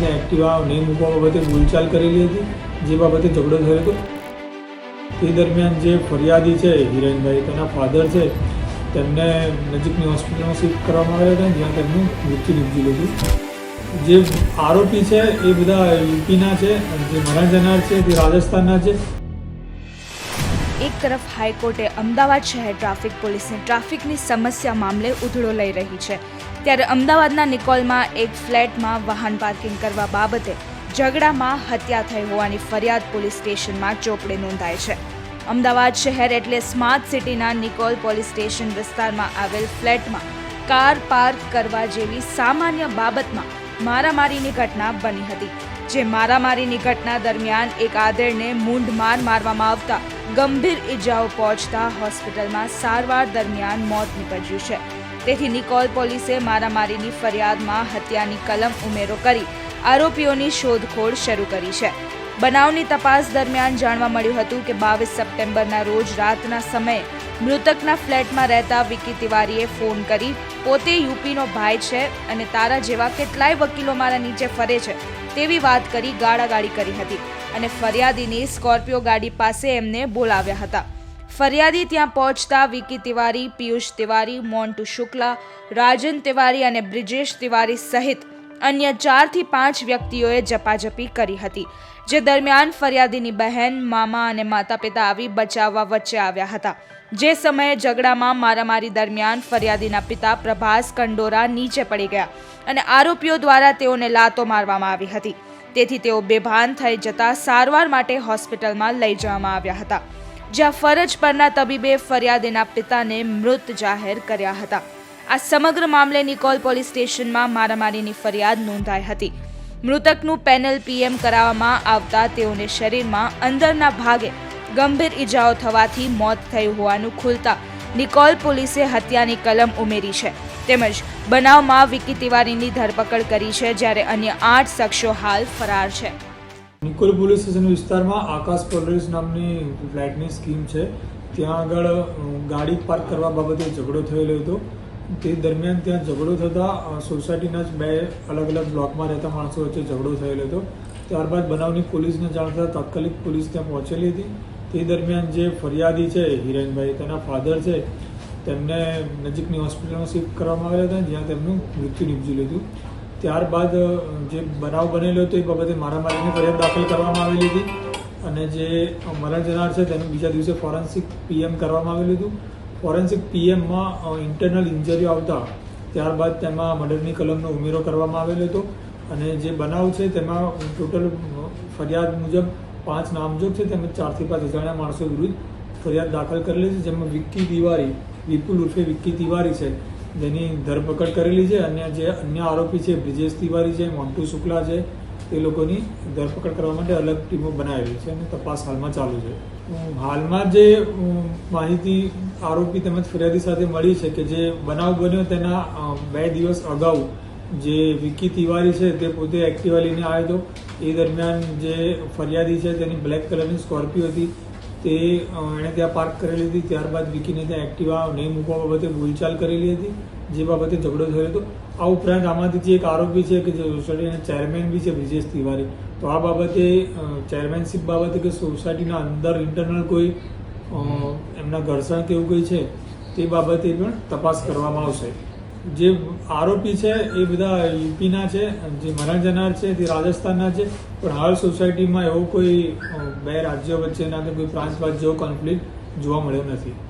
ત્યાં એક્ટિવા નહીં મૂકવા બાબતે બોલચાલ કરેલી હતી, જે બાબતે ઝઘડો થયો હતો. તે દરમિયાન જે ફરિયાદી છે, હિરેનભાઈ, તેના ફાધર છે, તેમને નજીકની હોસ્પિટલમાં શિફ્ટ કરવામાં આવ્યા હતા, જ્યાં તેમનું મૃત્યુ નીપજેલું હતું. જે આરોપી છે, એ બધા યુપીના છે જે મરણ છે, તે રાજસ્થાનના છે. એક તરફ હાઈકોર્ટે અમદાવાદ શહેર ટ્રાફિક પોલીસને ટ્રાફિકની સમસ્યા મામલે ઉધડો લઈ રહી છે. ત્યારે અમદાવાદના નિકોલમાં એક ફ્લેટમાં વાહન પાર્કિંગ કરવા બાબતે ઝઘડામાં હત્યા થઈ હોવાની ફરિયાદ પોલીસ સ્ટેશનમાં ચોપડે નોંધાય છે. અમદાવાદ શહેર એટલે સ્માર્ટ સિટીના નિકોલ પોલીસ સ્ટેશન વિસ્તારમાં આવેલ ફ્લેટમાં કાર પાર્ક કરવા જેવી સામાન્ય બાબતમાં મારામારીની ઘટના બની હતી, જે મારામારીની ઘટના દરમિયાન એક આધેડને મૂંઢ માર મારવામાં આવતા ગંભીર ઈજાઓ પહોંચતા હોસ્પિટલમાં સારવાર દરમિયાન મોત નીપજ્યું છે. તેથી નિકોલ પોલીસે મારામારીની ફરિયાદમાં હત્યાની કલમ ઉમેરો કરી આરોપીઓની શોધખોળ શરૂ કરી છે. બનાવની તપાસ દરમિયાન જાણવા મળ્યું હતું કે બાવીસ સપ્ટેમ્બરના રોજ રાતના સમયે મૃતકના ફ્લેટમાં રહેતા વિકી તિવારીએ ફોન કરી, પોતે યુપીનો ભાઈ છે અને તારા જેવા કેટલાય વકીલો મારા નીચે ફરે છે. તેવી વાત કરી ગાળાગાળી કરી હતી. અને ફરિયાદીની સ્કોર્પિયો ગાડી પાસે એમને બોલાવ્યા હતા. ફરિયાદી ત્યાં પહોંચતા વિકી તિવારી, પિયુષ તિવારી, મોન્ટુ શુક્લા, રાજન તિવારી અને બ્રિજેશ તિવારી સહિત અન્ય ચારથી પાંચ વ્યક્તિઓએ ઝપાઝપી કરી હતી, જે દરમિયાન ફરિયાદીની બહેન, મામા અને માતા પિતા આવી બચાવવા વચ્ચે આવ્યા હતા. જે સમયે ઝઘડામાં મારામારી દરમિયાન ફરિયાદીના પિતા પ્રભાસ કંડોરા નીચે પડી ગયા અને આરોપીઓ દ્વારા તેઓને લાતો મારવામાં આવી હતી. તેથી તેઓ બેભાન થઈ જતા સારવાર માટે હોસ્પિટલમાં લઈ જવામાં આવ્યા હતા, જ્યાં ફરજ પરના તબીબે ફરિયાદીના પિતાને મૃત જાહેર કર્યા હતા. આ સમગ્ર મામલે નિકોલ પોલીસ સ્ટેશનમાં મારામારીની ફરિયાદ નોંધાઈ હતી. મૃતકનું પેનલ પીએમ કરાવવામાં આવતા તેઓને શરીરમાં અંદરના ભાગે ગંભીર ઈજાઓ થવાથી મોત થયું હોવાનું ખુલતા નિકોલ પોલીસે હત્યાની કલમ ઉમેરી છે. તેમજ બનાવમાં વિકી તિવારીની ધરપકડ કરી છે, જ્યારે અન્ય આઠ શખ્સો હાલ ફરાર છે. નિકોલ પોલીસ સ્ટેશન વિસ્તારમાં આકાશ પોલીસ નામની ફ્લાઇટની સ્કીમ છે. ત્યાં આગળ ગાડી પાર્ક કરવા બાબતે ઝઘડો થયેલો હતો. તે દરમિયાન ત્યાં ઝઘડો થતાં સોસાયટીના જ બે અલગ અલગ બ્લોકમાં રહેતા માણસો વચ્ચે ઝઘડો થયેલો હતો. ત્યારબાદ બનાવની પોલીસને જાણ થતાં તાત્કાલિક પોલીસ ત્યાં પહોંચેલી હતી. તે દરમિયાન જે ફરિયાદી છે, હિરેનભાઈ, તેના ફાધર છે તેમને નજીકની હોસ્પિટલમાં શિફ્ટ કરવામાં આવ્યા હતા, જ્યાં તેમનું મૃત્યુ નીપજેલું હતું. ત્યારબાદ જે બનાવ બનેલો હતો એ બાબતે મારામારીની ફરિયાદ દાખલ કરવામાં આવેલી હતી અને જે મરણ જનાર છે તેનું બીજા દિવસે ફોરેન્સિક પીએમ કરવામાં આવેલું હતું. ફોરેન્સિક પીએમમાં ઇન્ટરનલ ઇન્જરીઓ આવતા ત્યારબાદ તેમાં મર્ડરની કલમનો ઉમેરો કરવામાં આવેલો હતો અને જે બનાવ છે તેમાં ટોટલ ફરિયાદ મુજબ પાંચ નામજોગ છે, તેમજ ચારથી પાંચ અજાણ્યા માણસો વિરુદ્ધ ફરિયાદ દાખલ કરેલી છે, જેમાં વિક્કી તિવારી વિપુલ ઉર્ફે વિક્કી તિવારી છે. જેની ધરપકડ કરેલી છે અને જે અન્ય આરોપી છે, બ્રિજેશ તિવારી છે, મોન્ટુ શુક્લા છે તે લોકોની ધરપકડ કરવા માટે અલગ ટીમો બનાવેલી છે અને તપાસ હાલમાં ચાલુ છે. હાલમાં જે માહિતી આરોપી તેમજ ફરિયાદી સાથે મળી છે કે જે બનાવ બન્યો તેના બે દિવસ અગાઉ જે વિકી તિવારી છે તે પોતે એક્ટિવા લઈને આવ્યો હતો. એ દરમિયાન જે ફરિયાદી છે તેની બ્લેક કલરની સ્કોર્પિયો હતી. તે એણે ત્યાં પાર્ક કરેલી હતી. ત્યારબાદ વિકીને ત્યાં એક્ટિવા નહીં મૂકવા બાબતે બોલચાલ કરેલી હતી, જે બાબતે ઝઘડો થયો હતો. આ ઉપરાંત આમાંથી જે એક આરોપી છે કે જે સોસાયટીના ચેરમેન બી છે બ્રિજેશ તિવારી. તો આ બાબતે ચેરમેનશીપ બાબતે કે સોસાયટીના અંદર ઇન્ટરનલ કોઈ એમના ઘર્ષણ કે એવું કંઈ છે, તે બાબતે પણ તપાસ કરવામાં આવશે. જે આરોપી છે, એ બધા યુપીના છે, જે મરણ જનાર છે, તે રાજસ્થાનના છે. પણ હાલ સોસાયટીમાં એવો કોઈ બે રાજ્યો વચ્ચેના કે કોઈ પ્રાંત જેવો કોન્ફ્લિક્ટ જોવા મળ્યો નથી.